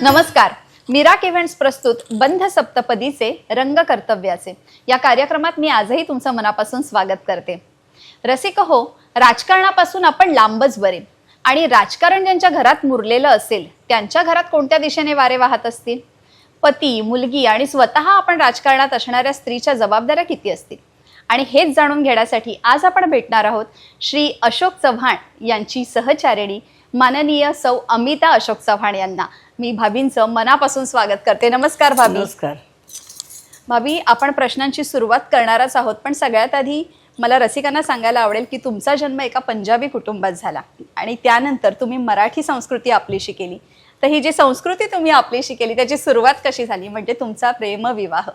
नमस्कार. Mirach events प्रस्तुत बंध सप्तपदीचे रंग कर्तव्याचे. या कार्यक्रमात मी आजही तुमचं मनापासून स्वागत करते. रसिक हो राजकारणापासून आपण लांबच बरे आणि राजकारण ज्यांच्या घरात मुरलेलं असेल त्यांच्या घरात कोणत्या दिशेने वारे वाहत असतील? पती मुलगी आणि स्वतः आपण राजकारणात असणाऱ्या स्त्रीच्या जबाबदाऱ्या किती असतील? आणि हेच जाणून घेण्यासाठी आज आपण भेटणार आहोत श्री अशोक चव्हाण यांची सहचारिणी माननीय सौ अमिता अशोक चव्हाण यांना. मी भाभींचं मनापासून स्वागत करते. नमस्कार भाभी. नमस्कार. भाभी आपण प्रश्नांची सुरुवात करणारच आहोत पण सगळ्यात आधी मला रसिकांना सांगायला आवडेल की तुमचा जन्म एका पंजाबी कुटुंबात झाला आणि त्यानंतर तुम्ही मराठी संस्कृती आपलीशी केली. तर ही जी संस्कृती तुम्ही आपलीशी केली त्याची सुरुवात कशी झाली? म्हणजे तुमचा प्रेमविवाह.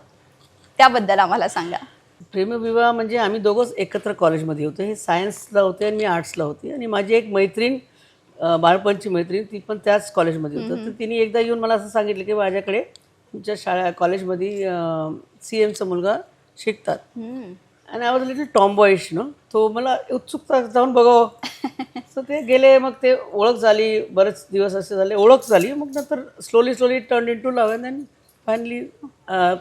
त्याबद्दल आम्हाला सांगा. प्रेमविवाह म्हणजे आम्ही दोघंच एकत्र कॉलेजमध्ये होतो. हे सायन्सला होते आणि मी आर्ट्सला होती. आणि माझी एक मैत्रीण बाळपणची मैत्रीण ती पण त्याच कॉलेजमध्ये होतं. तर तिने एकदा येऊन मला असं सांगितलं की माझ्याकडे तुमच्या शाळा कॉलेजमध्ये सी एमचा मुलगा शिकतात. आणि I was little tomboyish no तो मला उत्सुकता जाऊन बघावं सो ते गेले मग ते ओळख झाली. बरेच दिवस असे झाले. ओळख झाली. मग नंतर slowly slowly turn into love and finally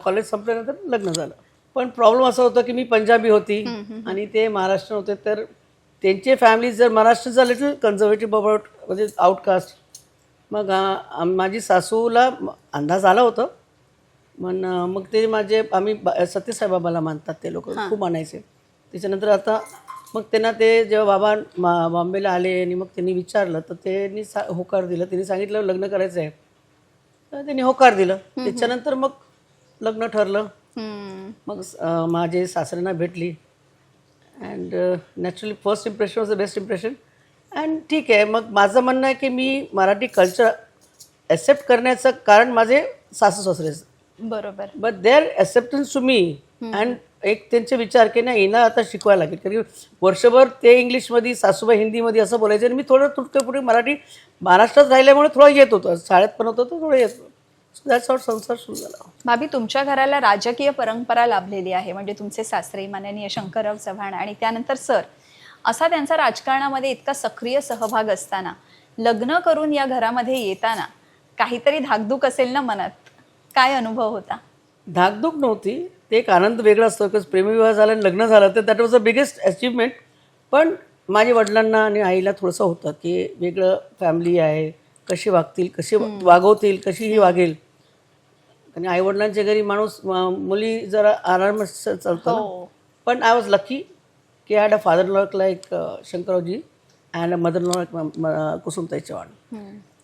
college संपल्यानंतर लग्न झालं. पण प्रॉब्लेम असा होता की मी पंजाबी होती आणि ते महाराष्ट्र होते तर त्यांचे फॅमिली जर महाराष्ट्रचा लिटल कन्झर्वेटिव्ह अबाउट म्हणजे आउटकास्ट मग माझी सासूला अंदाज आला होता पण मग ते माझे आम्ही बा- सत्यसाईबाबाला मानतात ते लोक खूप मानायचे त्याच्यानंतर आता मग त्यांना ते जेव्हा बाबा मा बॉम्बेला आले आणि मग त्यांनी विचारलं तर त्यांनी सा होकार दिलं. त्यांनी सांगितलं लग्न करायचं आहे तर त्यांनी होकार दिलं. त्याच्यानंतर मग लग्न ठरलं. मग माझे सासऱ्यांना भेटली. And naturally first impression was the best impression and ठीक आहे मग माझं म्हणणं आहे की मी मराठी कल्चर ॲक्सेप्ट करण्याचं कारण माझे सासू सासरेच बरोबर. But their acceptance to me and एक त्यांचे विचार की नाही हिना आता शिकवायला लागेल. कारण की वर्षभर ते इंग्लिशमध्ये सासूबाई हिंदीमध्ये असं बोलायचे आणि मी थोडं तुटके पुढे मराठी महाराष्ट्रात राहिल्यामुळे थोडं येत होतं. शाळेत पण होतं तर थोडं येत संसार सुरू झाला. भाभी तुमच्या घराला राजकीय परंपरा लाभलेली आहे म्हणजे तुमचे सासरे माननीय शंकरराव चव्हाण आणि त्यानंतर सर असा त्यांचा राजकारणामध्ये इतका सक्रिय सहभाग असताना लग्न करून या घरामध्ये येताना काहीतरी धाकधूक असेल ना मनात? काय अनुभव होता? धाकधूक नव्हती. ते एक आनंद वेगळा असतो बिकॉज प्रेमविवाह झाला आणि लग्न झालं तर that was the biggest achievement पण माझ्या वडिलांना आणि आईला थोडंसं होतं की वेगळं फॅमिली आहे कशी वागतील कशी वागवतील कशी ही वागेल. आणि आईवडिलांच्या घरी माणूस मुली जरा आराम चालतो हो. पण आय वॉज लकी की had a father look like Shankarraoji and a mother look Kusumtai Chavan.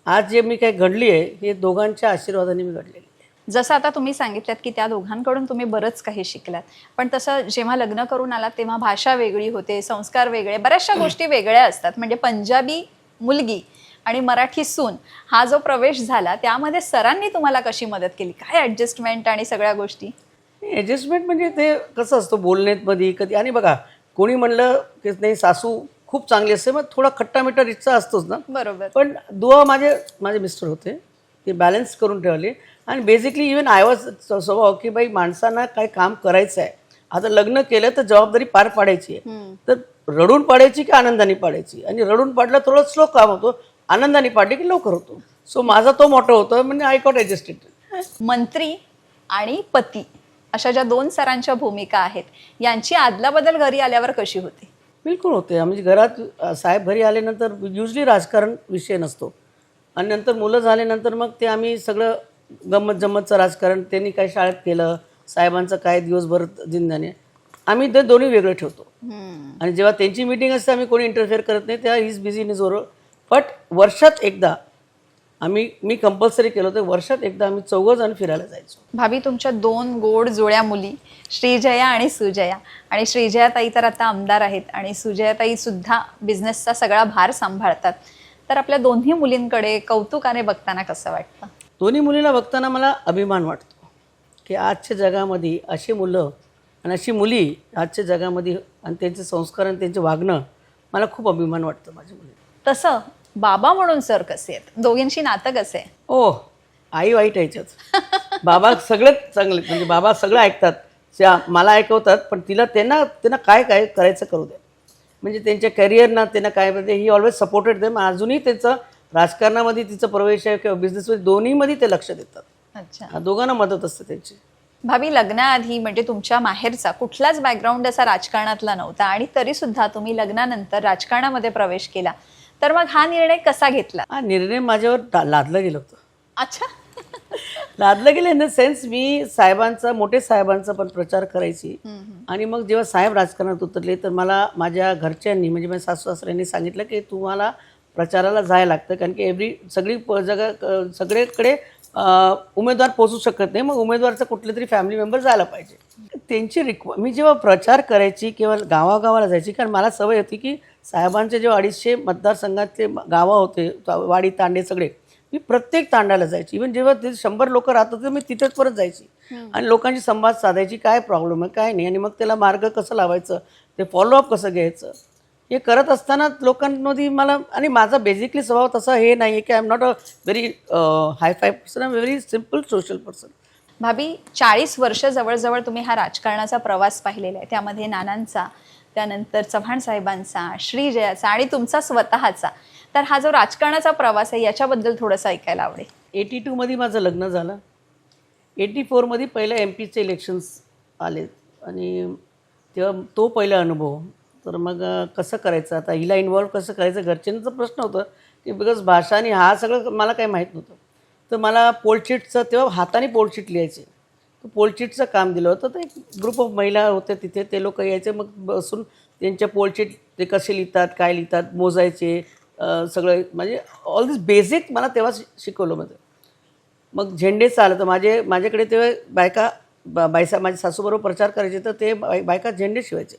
आज जे मी काही घडली आहे हे दोघांच्या आशीर्वादाने मी घडलेली जसं आता तुम्ही सांगितलं की त्या दोघांकडून तुम्ही बरंच काही शिकलात. पण तसं जेव्हा लग्न करून आलात तेव्हा भाषा वेगळी होते संस्कार वेगळे बऱ्याचशा गोष्टी वेगळ्या असतात. म्हणजे पंजाबी मुलगी आणि मराठी सून हा जो प्रवेश झाला त्यामध्ये सरांनी तुम्हाला कशी मदत केली? काय ॲडजस्टमेंट आणि सगळ्या गोष्टी? ॲडजस्टमेंट म्हणजे ते कसं असतं बोलण्यामध्ये कधी आणि बघा कोणी म्हणलं की नाही सासू खूप चांगली असते मग थोडा खट्टा मिठा रिच्चा असतोच ना. बरोबर. पण दुवा माझे माझे मिस्टर होते ते बॅलन्स करून ठेवले. आणि बेसिकली इवन आय वॉज स्वभाव की बाई माणसांना काही काम करायचं आहे आता लग्न केलं तर जबाबदारी पार पाडायची आहे. तर रडून पाडायची की आनंदाने पाडायची? आणि रडून पाडलं थोडं स्लो काम होतो. आनंदाने पाडले की लवकर होतो. सो माझा तो मोठं होतं म्हणजे आय कॉट ॲडजस्टेड मंत्री आणि पती अशा ज्या दोन सरांच्या भूमिका आहेत यांची आदलाबदल घरी आल्यावर कशी होती? बिलकुल होते. म्हणजे घरात साहेब घरी आल्यानंतर युजली राजकारण विषय नसतो. आणि नंतर मुलं झाल्यानंतर मग ते आम्ही सगळं गंमत जम्मतचं राजकारण त्यांनी काय शाळेत केलं साहेबांचं काय दिवसभर जिंदाने आम्ही ते दोन्ही वेगळं ठेवतो. आणि जेव्हा त्यांची मिटिंग असते आम्ही कोणी इंटरफेअर करत नाही तेव्हा is busy in his but वर्षात एकदा आम्ही मी कंपल्सरी केलं होतं वर्षात एकदा आम्ही चौघं जण फिरायला जायचो. भाभी तुमच्या दोन गोड जुळ्या मुली श्रीजया आणि सुजया. आणि श्रीजयाताई तर आता आमदार आहेत आणि सुजयाताई सुद्धा बिझनेसचा सगळा भार सांभाळतात. तर आपल्या दोन्ही मुलींकडे कौतुकाने बघताना कसं वाटतं? दोन्ही मुलीला बघताना मला अभिमान वाटतो की आजच्या जगामध्ये अशी मुलं आणि अशी मुली आजच्या जगामध्ये आणि त्यांचे संस्कार आणि त्यांचं वागणं मला खूप अभिमान वाटतं माझ्या मुली तसं बाबा म्हणून सर कसे आहेत? दोघींशी नातं कसं? आहे ओ आई वाईट आहे याच्यात. बाबा सगळेच चांगले म्हणजे बाबा सगळं ऐकतात. त्या मला ऐकवतात पण तिला त्यांना त्यांना काय काय करायचं करू द्या म्हणजे त्यांच्या करिअरना त्यांना काय म्हणते ही ऑलवेज सपोर्टेड देम अजूनही त्यांचं राजकारणामध्ये तिचं प्रवेश आहे किंवा बिझनेसमध्ये दोन्हीमध्ये ते लक्ष देतात. अच्छा. हा, दोघांना मदत असते त्यांची. भाभी लग्नाआधी म्हणजे तुमच्या माहेरचा कुठलाच बॅकग्राऊंड असा राजकारणातला नव्हता आणि तरी सुद्धा तुम्ही लग्नानंतर राजकारणामध्ये प्रवेश केला. तर मग हा निर्णय कसा घेतला? हा निर्णय माझ्यावर लादलं गेलं होतं. अच्छा. लादलं गेलं इन द सेन्स मी साहेबांचा मोठे साहेबांचा पण प्रचार करायची. आणि मग जेव्हा साहेब राजकारणात उतरले तर मला माझ्या घरच्यांनी म्हणजे माझ्या सासू सासऱ्यांनी सांगितलं की तुम्हाला प्रचाराला जायला लागतं कारण की एव्हरी सगळी जगा सगळीकडे उमेदवार पोचू शकत नाही. मग उमेदवारचा कुठले तरी फॅमिली मेंबर जायला पाहिजे. त्यांची रिक्व मी जेव्हा प्रचार करायची किंवा गावागावाला जायची कारण मला सवय होती की साहेबांचे जेव्हा अडीचशे मतदारसंघातले गावं होते वाडी तांडे सगळे मी प्रत्येक तांड्याला जायची. इव्हन जेव्हा ते शंभर लोक राहत होते मी तिथेच परत जायची. आणि लोकांशी संवाद साधायची काय प्रॉब्लेम आहे काय नाही? आणि मग त्याला मार्ग कसं लावायचं? ते फॉलोअप कसं घ्यायचं? हे करत असताना लोकांमध्ये मला आणि माझा बेसिकली स्वभाव तसा हे नाही आहे की I am not a very hi fi person I very simple social person भाभी चाळीस वर्ष जवळजवळ तुम्ही हा राजकारणाचा प्रवास पाहिलेला आहे. त्यामध्ये नानांचा त्यानंतर चव्हाण साहेबांचा श्रीजयाचा आणि तुमचा स्वतःचा. तर हा जो राजकारणाचा प्रवास आहे याच्याबद्दल थोडंसं ऐकायला आवडेल. एटी टूमध्ये माझं लग्न झालं. एटी फोरमध्ये पहिलं एम पीचे इलेक्शन्स आले. आणि तेव्हा तो पहिला अनुभव. तर मग कसं करायचं? आता हिला इन्वॉल्व कसं करायचं? घरच्यांचा प्रश्न होतं की बिकॉज भाषा आणि हा सगळं मला काही माहीत नव्हतं. तर मला पोलशीटचं तेव्हा हाताने पोलशीट लिहायचे. तर पोलशीटचं काम दिलं होतं. तर एक ग्रुप ऑफ महिला होते तिथे. ते लोक यायचे. मग बसून त्यांच्या पोलशीट ते कसे लिहितात काय लिहितात मोजायचे सगळं. म्हणजे ऑल दिस बेसिक मला तेव्हा शिकवलं मध्ये मग झेंडे चालत. माझे माझ्याकडे तेव्हा बायका बा- बायसा माझ्या सासूबरोबर प्रचार करायचे. तर ते बाय- बायका झेंडे शिवायचे.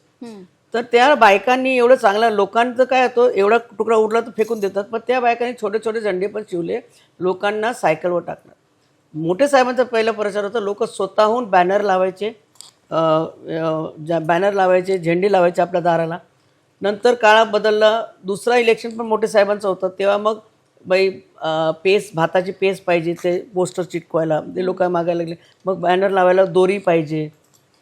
तर त्या बायकांनी एवढं चांगलं लोकांचं काय होतं एवढा तुकडा उडला तर फेकून देतात. पण त्या बायकांनी छोटे छोटे झेंडे पण शिवले. लोकांना सायकलवर टाकणं मोठे साहेबांचा पहिला प्रचार होता. लोक स्वतःहून बॅनर लावायचे बॅनर लावायचे झेंडे लावायचे आपल्या दाराला. नंतर काळा बदलला दुसरा इलेक्शन पण मोठे साहेबांचं होतं. तेव्हा मग बाई पेस भाताची पेस पाहिजे ते पोस्टर चिटकवायला. ते लोक मागायला लागले. मग बॅनर लावायला दोरी पाहिजे.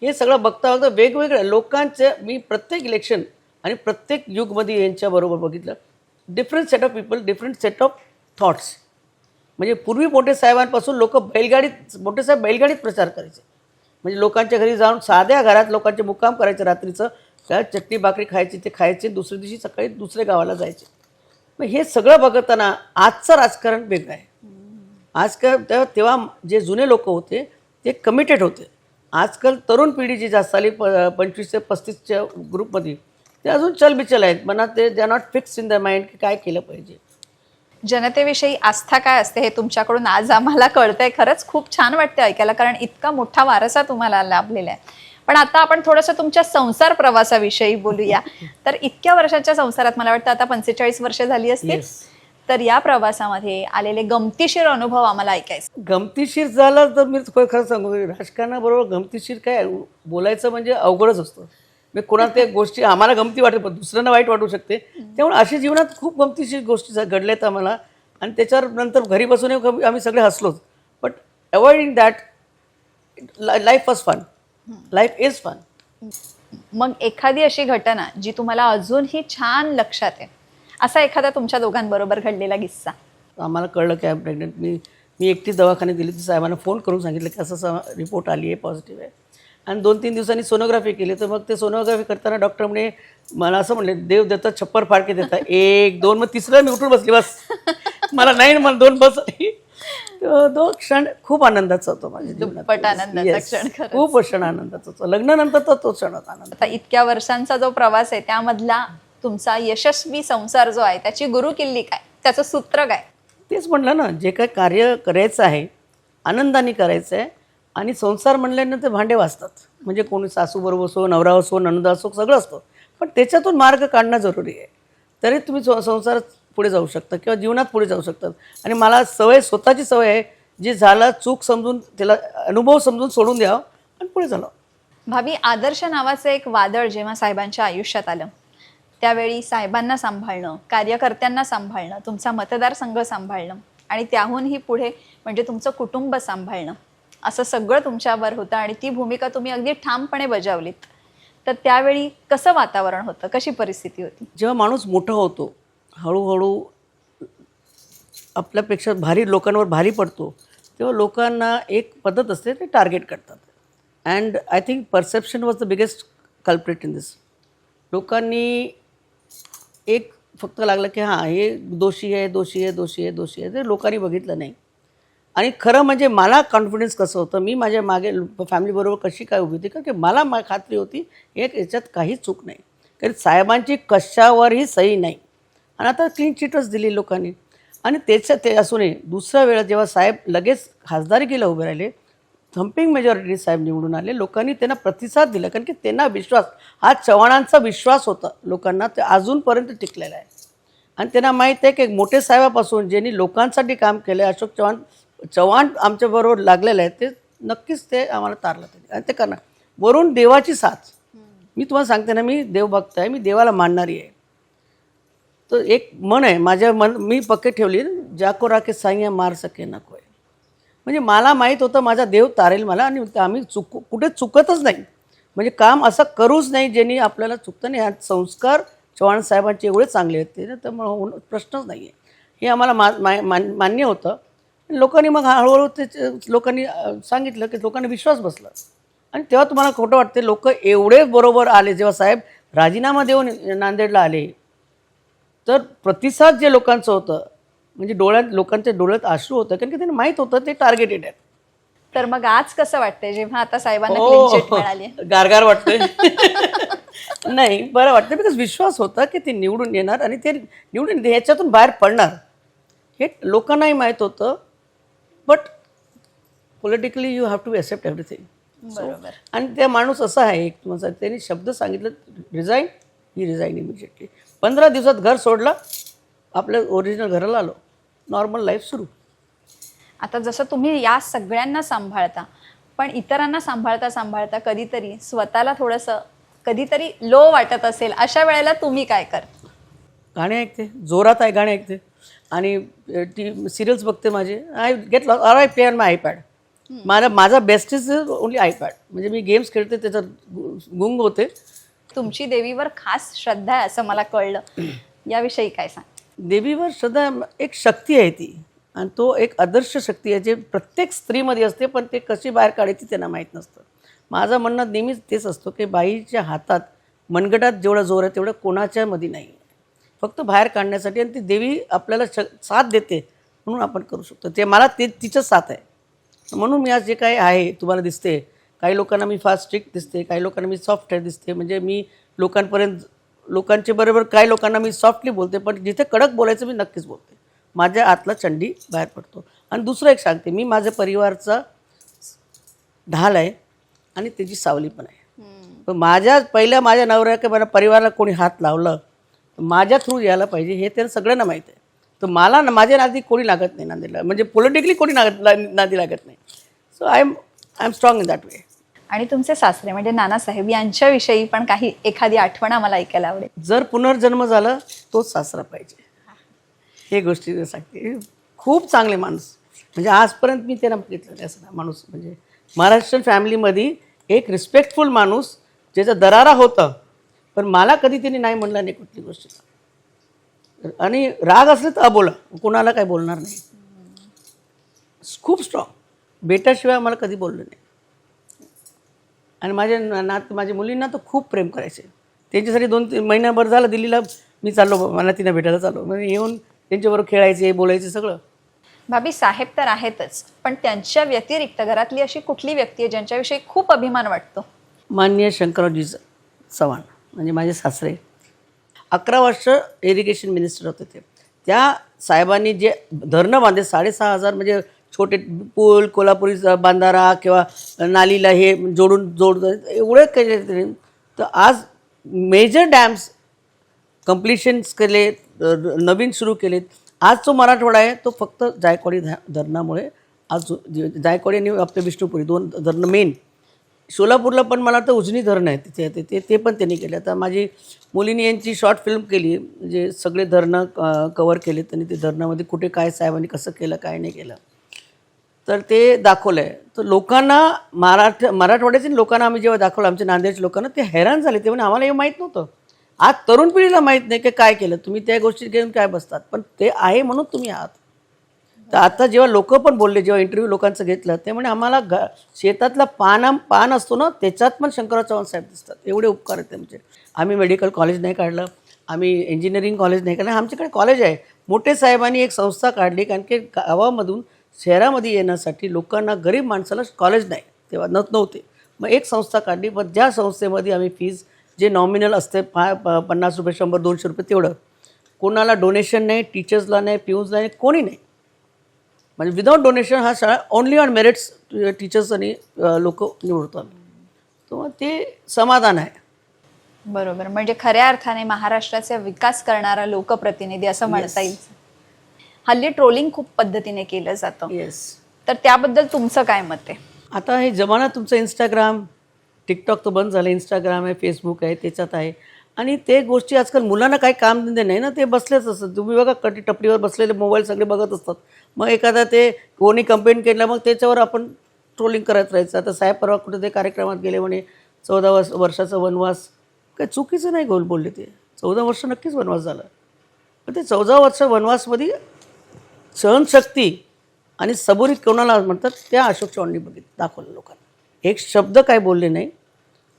हे सगळं बघता बघता वेगवेगळ्या लोकांचे मी प्रत्येक इलेक्शन आणि प्रत्येक युगमध्ये यांच्याबरोबर बघितलं. Different set of people different set of thoughts म्हणजे पूर्वी मोठे साहेबांपासून लोक बैलगाडीत मोठे साहेब बैलगाडीत प्रचार करायचे. म्हणजे लोकांच्या घरी जाऊन साध्या घरात लोकांचे मुक्काम करायचे रात्रीचं. त्या चटणी भाकरी खायची ते खायचे. दुसऱ्या दिवशी सकाळी दुसऱ्या गावाला जायचे. मग हे सगळं बघताना आजचं राजकारण वेगळं आहे. आजकाल तेव्हा तेव्हा जे जुने लोक होते ते कमिटेड होते. आजकाल तरुण पिढी जी जास्त आली प पंचवीस ते पस्तीसच्या ग्रुपमध्ये ते अजून चलबिचल आहेत. मनात ते they are not fix in the mind की काय केलं पाहिजे. जनतेविषयी आस्था काय असते हे तुमच्याकडून आज आम्हाला कळतंय. खरंच खूप छान वाटतं ऐकायला कारण इतका मोठा वारसा तुम्हाला लाभलेला आहे. पण आता आपण थोडंसं तुमच्या संसार प्रवासाविषयी बोलूया. तर इतक्या वर्षाच्या संसारात मला वाटतं आता पंचेचाळीस वर्ष झाली असतील. Yes. तर या प्रवासामध्ये आलेले गमतीशीर अनुभव आम्हाला ऐकायचे. गमतीशीर झालं तर मी खरं खरं सांगू राजकारणाबरोबर गमतीशीर काय बोलायचं म्हणजे अवघडच असतं. मी कोणाला त्या गोष्टी आम्हाला गमती वाटेल पण दुसऱ्यांना वाईट वाटू शकते. त्यामुळे अशा जीवनात खूप गमतीशीर गोष्टी घडल्यात आम्हाला. आणि त्याच्यावर नंतर घरी बसून आम्ही सगळे हसलोच. But avoiding that life was fun life is fun मग एखादी अशी घटना जी तुम्हाला अजूनही छान लक्षात आहे असा एखादा तुमच्या दोघांबरोबर घडलेला किस्सा? आम्हाला कळलं की आय प्रेग्नंट मी मी एकटी दवाखान्यात गेली तर साहेबांना फोन करून सांगितलं की असं रिपोर्ट आली आहे पॉझिटिव्ह आहे. आणि दोन तीन दिवसांनी सोनोग्राफी केली. तर मग ते सोनोग्राफी करताना डॉक्टर म्हणे मला असं म्हणले देव देतात छप्पर फाडके देतात एक दोन मग तिसरं मी उठून बसली बस. मला नाही मला दोन बस. तो क्षण खूप आनंदाचा होता माझ्या. खूप क्षण आनंदाचा होता. लग्नानंतर तर तो क्षण होता आनंद. आता इतक्या वर्षांचा जो प्रवास आहे त्यामधला तुमचा यशस्वी संसार जो आहे त्याची गुरु किल्ली काय? त्याचं सूत्र काय? तेच म्हटलं ना जे काय कार्य करायचं आहे आनंदाने करायचं आहे आणि संसार म्हणल्यानंतर भांडे वाजतात. म्हणजे कोणी सासूबरोबर असो नवरा असो नंदा असो सगळं असतं. पण त्याच्यातून मार्ग काढणं जरुरी आहे. तरी तुम्ही संसार संसारात पुढे जाऊ शकता किंवा जीवनात पुढे जाऊ शकतात आणि मला सवय स्वतःची सवय आहे जी झालं चूक समजून त्याला अनुभव समजून सोडून द्यावं आणि पुढे झालं भाभी आदर्श नावाचं एक वादळ जेव्हा साहेबांच्या आयुष्यात आलं त्यावेळी साहेबांना सांभाळणं कार्यकर्त्यांना सांभाळणं तुमचा मतदारसंघ सांभाळणं आणि त्याहूनही पुढे म्हणजे तुमचं कुटुंब सांभाळणं असं सगळं तुमच्यावर होतं आणि ती भूमिका तुम्ही अगदी ठामपणे बजावलीत. तर त्यावेळी कसं वातावरण होतं? कशी परिस्थिती होती? जेव्हा माणूस मोठा होतो हळूहळू आपल्यापेक्षा भारी लोकांवर भारी पडतो तेव्हा लोकांना एक पद्धत असते ते टार्गेट करतात. And I think perception was the biggest culprit in this लोकांनी एक फक्त लागलं की हां हे दोषी आहे दोषी आहे दोषी आहे दोषी आहे ते लोकांनी बघितलं नाही. आणि खरं म्हणजे मला कॉन्फिडन्स कसं होतं? मी माझ्या मागे फॅमिलीबरोबर कशी काय उभी होती? कारण की मला मा खात्री होती एक याच्यात काही चूक नाही. कारण साहेबांची कशावरही सही नाही. आणि आता क्लीन चिटच दिली लोकांनी. आणि त्याचं ते असूनही दुसऱ्या वेळा जेव्हा साहेब लगेच खासदारकीला उभे राहिले थम्पिंग मेजॉरिटी साहेब निवडून आले लोकांनी त्यांना प्रतिसाद दिला. कारण की त्यांना विश्वास हा चव्हाणांचा विश्वास होता. लोकांना ते अजूनपर्यंत टिकलेला आहे. आणि त्यांना माहीत आहे की मोठे साहेबापासून ज्यांनी लोकांसाठी काम केलं आहे अशोक चव्हाण चव्हाण आमच्याबरोबर लागलेले आहेत ते नक्कीच ते आम्हाला तारलं त्यांनी आणि ते करणार. वरून देवाची साथ. मी तुम्हाला सांगते ना मी देवभक्त आहे मी देवाला मानणारी आहे. तर एक मन आहे. माझ्या मन मी पक्के ठेवली जाको राखे साईया मार सके नको आहे म्हणजे मला माहीत होतं माझा देव तारेल मला आणि आम्ही चुक कुठे चुकतच नाही. म्हणजे काम असं करूच नाही ज्यांनी आपल्याला चुकतं नाही. हा संस्कार चव्हाण साहेबांचे एवढे चांगले आहेत ते तर मग प्रश्नच नाही आहे हे आम्हाला मा मा- मान- मान्य होतं. लोकांनी मग हळूहळू ते लोकांनी सांगितलं की लोकांनी विश्वास बसला. आणि तेव्हा तुम्हाला खोटं वाटते लोक एवढे बरोबर आले. जेव्हा साहेब राजीनामा देऊन नांदेडला आले तर प्रतिसाद जे लोकांचं होतं म्हणजे डोळ्यात लोकांच्या डोळ्यात अश्रू होतं कारण की त्यांना माहीत होतं ते टार्गेटेड आहेत. तर मग आज कसं वाटतंय? जेव्हा आता साहेबांना हो. चिट मिळाली. गारगार वाटतंय. नाही बरं वाटतं बिकॉज विश्वास होता की ते निवडून येणार आणि ते निवडून ह्याच्यातून बाहेर पडणार. हे लोकांनाही माहीत होतं. But politically you have to accept everything बरोबर. आणि त्या माणूस असा आहे एक तुम्हाला सांगते, त्यांनी शब्द सांगितलं रिझाईन ही रिझाईन इमिजिएटली पंधरा दिवसात घर सोडलं आपल्या ओरिजिनल घराला आलो. नॉर्मल लाईफ सुरू. आता जसं तुम्ही या सगळ्यांना सांभाळता पण इतरांना सांभाळता सांभाळता कधीतरी स्वतःला थोडंसं कधीतरी लो वाटत असेल अशा वेळेला तुम्ही काय करता? गाणे ऐकते जोरात आहे गाणे ऐकते. आणि टी सिरियल्स बघते माझे. I get law are I pay on my iPad माझा माझा बेस्ट इज ओनली आयपॅड म्हणजे मी गेम्स खेळते त्याच्यात गु- गुंग होते. तुमची देवीवर खास श्रद्धा आहे असं मला कळलं. याविषयी काय सांग? देवीवर श्रद्धा एक शक्ती आहे ती. आणि तो एक आदर्श शक्ती आहे जे प्रत्येक स्त्रीमध्ये असते पण ते कशी बाहेर काढायची त्यांना माहीत नसतं. माझं म्हणणं नेहमीच तेच असतं की बाईच्या हातात मनगटात जेवढा जोर आहे तेवढं कोणाच्यामध्ये नाही. फक्त बाहेर काढण्यासाठी आणि ती देवी आपल्याला श साथ देते म्हणून आपण करू शकतो. ते मला ते तिचंच साथ आहे. म्हणून मी आज जे काही आहे तुम्हाला दिसते काही लोकांना मी फार स्ट्रिक्ट दिसते काही लोकांना मी सॉफ्ट दिसते. म्हणजे मी लोकांपर्यंत लोकांचे बरोबर काही लोकांना मी सॉफ्टली बोलते पण जिथे कडक बोलायचं मी नक्कीच बोलते. माझ्या आतला चंडी बाहेर पडतो. आणि दुसरं एक सांगते मी माझ्या परिवारचा ढाल आहे आणि त्याची सावली पण आहे. पण माझ्या पहिल्या माझ्या नवऱ्या की मला परिवाराला कोणी हात लावलं माझ्या थ्रू यायला पाहिजे हे तर सगळ्यांना माहीत आहे. तर मला ना माझ्या नादी कोणी लागत नाही नांदीला. म्हणजे पॉलिटिकली कोणी लागत नादी लागत नाही. So I am I am strong in that way आणि तुमचे सासरे म्हणजे नानासाहेब यांच्याविषयी पण काही एखादी आठवण आम्हाला ऐकायला आवडेल? जर पुनर्जन्म झाला तोच सासरा पाहिजे. हे गोष्टी सांगते. खूप चांगले माणूस. म्हणजे आजपर्यंत मी त्यांना बघितलं असं माणूस. म्हणजे महाराष्ट्रीयन फॅमिलीमध्ये एक रिस्पेक्टफुल माणूस ज्याचं दरारा होतं पण मला कधी त्यांनी नाही म्हणलं नाही कुठली गोष्ट. आणि राग असले तर अबोला कोणाला काही बोलणार नाही. खूप स्ट्रॉंग बेटाशिवाय मला कधी बोललं नाही. आणि माझ्या ना- नात माझ्या मुलींना तर खूप प्रेम करायचे. त्यांच्यासाठी दोन तीन महिनाभर झालं दिल्लीला मी चाललो मला तिला भेटायला चाललो. म्हणजे येऊन त्यांच्याबरोबर खेळायचे बोलायचे सगळं. भाभी साहेब तर आहेतच पण त्यांच्या व्यतिरिक्त घरातली अशी कुठली व्यक्ती आहे ज्यांच्याविषयी खूप अभिमान वाटतो? मान्य शंकररावजी चव्हाण. म्हणजे माझे सासरे. अकरा वर्ष इरिगेशन मिनिस्टर होते ते. त्या साहेबांनी जे धरणं बांधले साडेसहा हजार म्हणजे छोटे पूल कोल्हापुरी बांधारा किंवा नालीला हे जोडून जोड एवढे केले तर आज मेजर डॅम्स कम्प्लिशन्स केले नवीन सुरू केलेत. आज जो मराठवाडा आहे तो फक्त जायकवाडी धरणामुळे आज जायकवाडी आणि आपलं विष्णुपुरी दोन धरणं मेन सोलापूरला पण मला तर उजनी धरण आहे तिथे ते ते ते पण त्यांनी केलं. आता माझी मुलीने यांची शॉर्ट फिल्म केली. म्हणजे सगळे धरणं कवर केले. त्यांनी ते धरणामध्ये कुठे काय साहेबांनी कसं केलं काय नाही केलं. तर ते दाखवलं आहे तर लोकांना मराठ मराठवाड्यातील लोकांना आम्ही जेव्हा दाखवलं आमच्या नांदेडच्या लोकांना ते हैराण झाले. ते म्हणजे आम्हाला हे माहीत नव्हतं. आज तरुण पिढीला माहीत नाही की काय केलं. तुम्ही त्या गोष्टी घेऊन काय बसतात. पण ते आहे म्हणून तुम्ही आहात. तर आता जेव्हा लोक पण बोलले जेव्हा इंटरव्ह्यू लोकांचं घेतलं ते म्हणे आम्हाला घ शेतातला पान पान असतो ना त्याच्यात पण शंकरराव चव्हाण साहेब दिसतात. एवढे उपकार आहेत त्यांचे म्हणजे. आम्ही मेडिकल कॉलेज नाही काढलं आम्ही इंजिनिअरिंग कॉलेज नाही काढलं. आमच्याकडे कॉलेज आहे. मोठे साहेबांनी एक संस्था काढली कारण की गावामधून शहरामध्ये येण्यासाठी लोकांना गरीब माणसाला कॉलेज नाही तेव्हा न नव्हते. मग एक संस्था काढली पण ज्या संस्थेमध्ये आम्ही फीज जे नॉमिनल असते पा प- पन्नास रुपये शंभर दोनशे रुपये तेवढं. कोणाला डोनेशन नाही टीचर्सला नाही पिऊन्सला नाही कोणी नाही. म्हणजे विदाऊट डोनेशन हा शाळा ओनली ऑन मेरिट्स टीचर्स आणि लोक निवडतात तर ते समाधान आहे. बरोबर. म्हणजे खऱ्या अर्थाने महाराष्ट्राचा विकास करणारा लोकप्रतिनिधी असं म्हणता येईल. हल्ली ट्रोलिंग खूप पद्धतीने केलं जातं. येस तर त्याबद्दल तुमचं काय मत आहे? आता हे जमाना तुमचं इंस्टाग्राम टिकटॉक तर बंद झालं. इंस्टाग्राम आहे फेसबुक आहे त्याच्यात आहे. आणि ते गोष्टी आजकाल मुलांना काही काम धंदे नाही ना ते बसलेच असतात. तुम्ही बघा कटी टपरीवर बसलेले मोबाईल सगळे बघत असतात. मग एखादा ते कोणी कंप्लेंट केलं मग त्याच्यावर आपण ट्रोलिंग करत राहायचं. आता साहेब परवा कुठे ते कार्यक्रमात गेले म्हणे चौदा वर्ष वर्षाचा वनवास. काय चुकीचं नाही गोल बोलले ते. चौदा वर्ष नक्कीच वनवास झाला. पण ते चौदा वर्ष वनवासमध्ये सहनशक्ती आणि सबुरी कोणाला म्हणतात त्या अशोक चव्हाणांनी बघित दाखवलं लोकांना. एक शब्द काय बोलले नाही.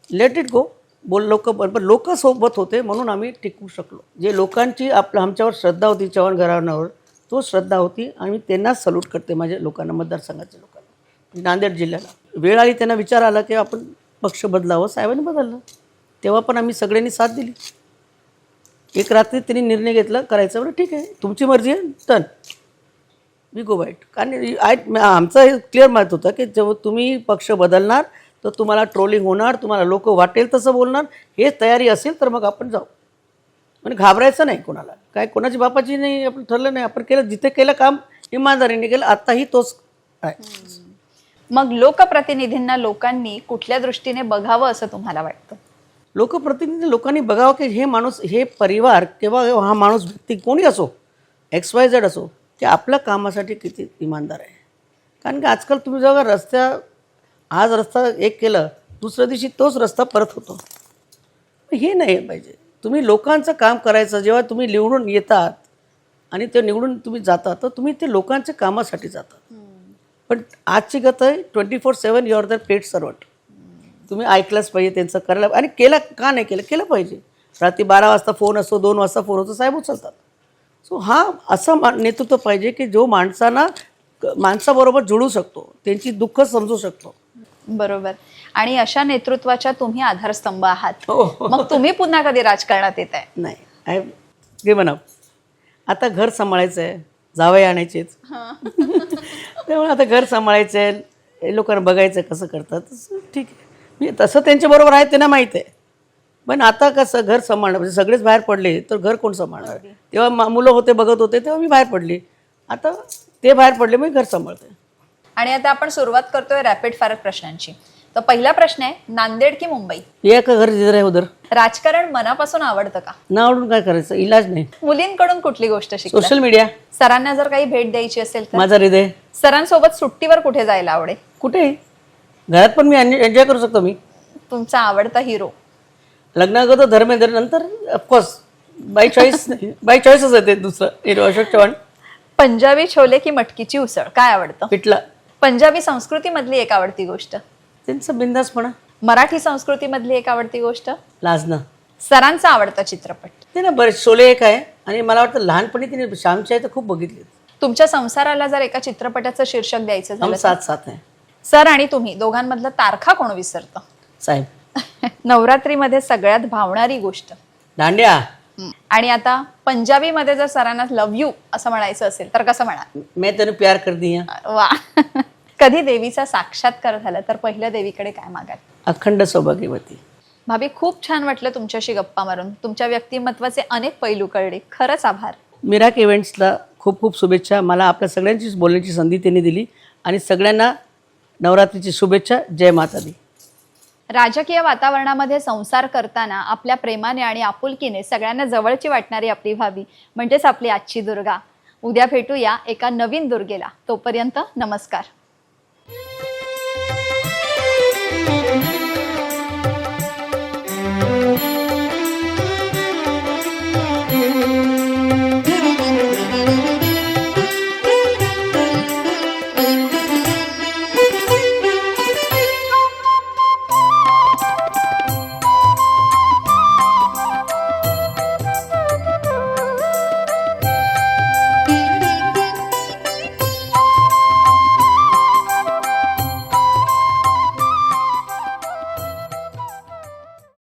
लेट इट गो बोल लोक पण लोक सोबत होते म्हणून आम्ही टिकू शकलो. जे लोकांची आपलं आमच्यावर श्रद्धा होती चव्हाण घराण्यावर तो श्रद्धा होती आणि त्यांना सल्यूट करते माझ्या लोकांना मतदारसंघाच्या लोकांना. म्हणजे नांदेड जिल्ह्याला. वेळ आली त्यांना विचार आला की आपण पक्ष बदलावं साहेबांनी बदललं. तेव्हा पण आम्ही सगळ्यांनी साथ दिली. एक रात्री त्यांनी निर्णय घेतला करायचा बरं ठीक आहे तुमची मर्जी आहे तन वी गो वाईट कारण आय आमचं हे क्लिअर माहीत होतं की जेव्हा तुम्ही पक्ष बदलणार तर तुम्हाला ट्रोलिंग होणार तुम्हाला लोक वाटेल तसं बोलणार हे तयारी असेल तर मग आपण जाऊ. म्हणजे घाबरायचं नाही कोणाला. काय कोणाची बापाची नाही आपण ठरलं नाही. आपण केलं जिथे केलं काम इमानदारीने केलं आताही तोच आहे. मग लोकप्रतिनिधींना लोकांनी कुठल्या दृष्टीने बघावं असं तुम्हाला वाटतं? लोकप्रतिनिधी लोकांनी बघावं की हे माणूस हे परिवार किंवा हा माणूस व्यक्ती कोणी असो एक्स वाय झेड असो ते आपल्या कामासाठी किती इमानदार आहे. कारण की आजकाल तुम्ही जेव्हा रस्त्या आज रस्ता एक केलं दुसऱ्या दिवशी तोच रस्ता परत होतो. हे नाही पाहिजे. तुम्ही लोकांचं काम करायचं जेव्हा तुम्ही निवडून येतात आणि ते निवडून तुम्ही जाता तर तुम्ही ते लोकांच्या कामासाठी जातात पण आजची गत आहे ट्वेंटी फोर सेवन युअर दर पेट सर्वंट तुम्ही ऐकलंच पाहिजे त्यांचं करायला. आणि केलं का नाही केलं? केलं पाहिजे. रात्री बारा वाजता फोन असो दोन वाजता फोन होतो साहेब उचलतात. सो हा असं मा नेतृत्व पाहिजे की जो माणसांना माणसाबरोबर जुळू शकतो त्यांची दुःख समजू शकतो. बरोबर. आणि अशा नेतृत्वाच्या तुम्ही आधारस्तंभ आहात. हो. मग तुम्ही पुन्हा कधी राजकारणात येत आहे? नाही. आय गिवन अप आता घर सांभाळायचं आहे. जावई आणायचेच त्यामुळे आता घर सांभाळायचं आहे. हे लोकांना बघायचं कसं करतात. तसं ठीक आहे. मी तसं त्यांच्याबरोबर आहे त्यांना माहीत आहे. पण आता कसं घर सांभाळणं म्हणजे सगळेच बाहेर पडले तर घर कोण सांभाळणार तेव्हा मा- मुलं होते बघत होते तेव्हा मी बाहेर पडली. आता ते बाहेर पडले मी घर सांभाळते. आणि आता आपण सुरुवात करतोय रॅपिड फायर प्रश्नांची. तर पहिला प्रश्न आहे नांदेड की मुंबई? ये का घर जिधर आहे उधर. राजकारण मनापासून आवडतं का? ना आवडून काय करायचं? इलाज नाही. मुलींकडून कुठली गोष्ट सोशल मीडिया सरांना जर काही भेट द्यायची असेल तर? माझा हृदय. सरांसोबत सुट्टीवर कुठे जायला आवडेल? कुठेही घरात पण मी एन्जॉय करू शकतो मी. तुमचा आवडता हिरो लग्नागत धर्मेंद्र नंतर of course by choice by चॉईसच आहे ते दुसरं. हिरो अशोक चव्हाण. पंजाबी छोले की मटकीची उसळ काय आवडतं? पिटला पंजाबी संस्कृतीमधली एक आवडती गोष्ट. त्यांचं बिंदासपणा मराठी संस्कृतीमधली एक आवडती गोष्ट. लाजणं. सरांचा आवडता चित्रपट. ते ना बरेच शोले एक आहे. आणि मला वाटतं लहानपणी तिने श्यामची आहे तर खूप बघितली तुमच्या संसाराला जर एका चित्रपटाचं शीर्षक द्यायचं हम झालं साथ साथ आहे. सर आणि तुम्ही दोघांमधला तारखा कोण विसरतं? साहेब. नवरात्रीमध्ये सगळ्यात भावणारी गोष्ट. दांड्या. आणि आता पंजाबीमध्ये जर सरांना लव यू असं म्हणायचं असेल तर कसं म्हणाल? मैं तेने प्यार कर दी है वा. कधी देवीचा साक्षात्कार झाला तर पहिल्या देवीकडे काय मागाल? अखंड सौभाग्यवती. भाभी खूप छान वाटलं तुमच्याशी गप्पा मारून. तुमच्या व्यक्तिमत्वाचे अनेक पैलू कळले. खरंच आभार. मिराक इव्हेंट्सला खूप खूप शुभेच्छा. मला आपल्या सगळ्यांचीच बोलण्याची संधी त्यांनी दिली आणि सगळ्यांना नवरात्रीची शुभेच्छा. जय माता दी राजकीय वातावरणामध्ये संसार करताना आपल्या प्रेमाने आणि आपुलकीने सगळ्यांना जवळची वाटणारी आपली भाभी म्हणजेच आपली आजची दुर्गा. उद्या भेटूया एका नवीन दुर्गेला. तोपर्यंत नमस्कार.